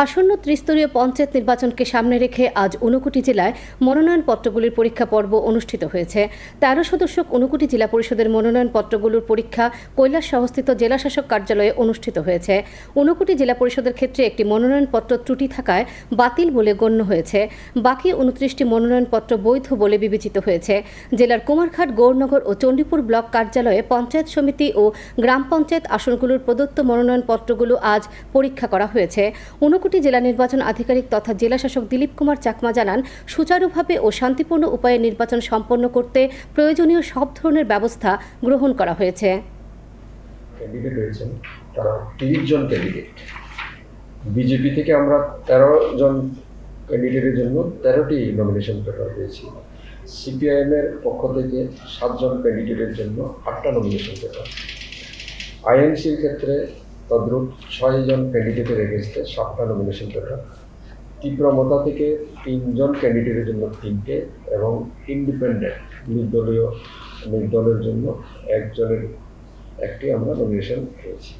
আসন্ন ত্রিস্তরীয় পঞ্চায়েত নির্বাচনকে সামনে রেখে আজ ঊনকোটি জেলায় মনোনয়নপত্রগুলির পরীক্ষা পর্ব অনুষ্ঠিত হয়েছে। তেরো সদস্য ঊনকোটি জেলা পরিষদের মনোনয়নপত্রগুলোর পরীক্ষা কৈলাস সহস্থিত জেলাশাসক কার্যালয়ে অনুষ্ঠিত হয়েছে। ঊনকোটি জেলা পরিষদের ক্ষেত্রে একটি মনোনয়নপত্র ত্রুটি থাকায় বাতিল বলে গণ্য হয়েছে। বাকি উনত্রিশটি মনোনয়নপত্র বৈধ বলে বিবেচিত হয়েছে। জেলার কুমারঘাট, গৌরনগর ও চণ্ডীপুর ব্লক কার্যালয়ে পঞ্চায়েত সমিতি ও গ্রাম পঞ্চায়েত আসনগুলোর প্রদত্ত মনোনয়নপত্রগুলো আজ পরীক্ষা করা হয়েছে। ঊনকোটি জেলা নির্বাচন আধিকারিক তথা জেলাশাসক দিলীপ কুমার চাকমা জানান, সুচারুভাবে ও শান্তিপূর্ণ উপায়ে নির্বাচন সম্পন্ন করতে প্রয়োজনীয় সব ধরনের ব্যবস্থা গ্রহণ করা হয়েছে। বিজেপি থেকে আমরা তেরো জন ক্যান্ডিডেটের জন্য তেরোটি নমিনেশন পেপার পেয়েছি। সিপিআইএমের পক্ষ থেকে সাতজন ক্যান্ডিডেটের জন্য আটটা নমিনেশন পেপার আইএনসির ক্ষেত্রে তদ্রূপ ছয়জন ক্যান্ডিডেটের এগেনস্টে সাতটা নমিনেশন পেপার তীব্রমতা থেকে তিনজন ক্যান্ডিডেটের জন্য তিনটে এবং ইন্ডিপেন্ডেন্ট নির্দলীয়, নির্দলের জন্য একজনের একটি আমরা নমিনেশন পেয়েছি।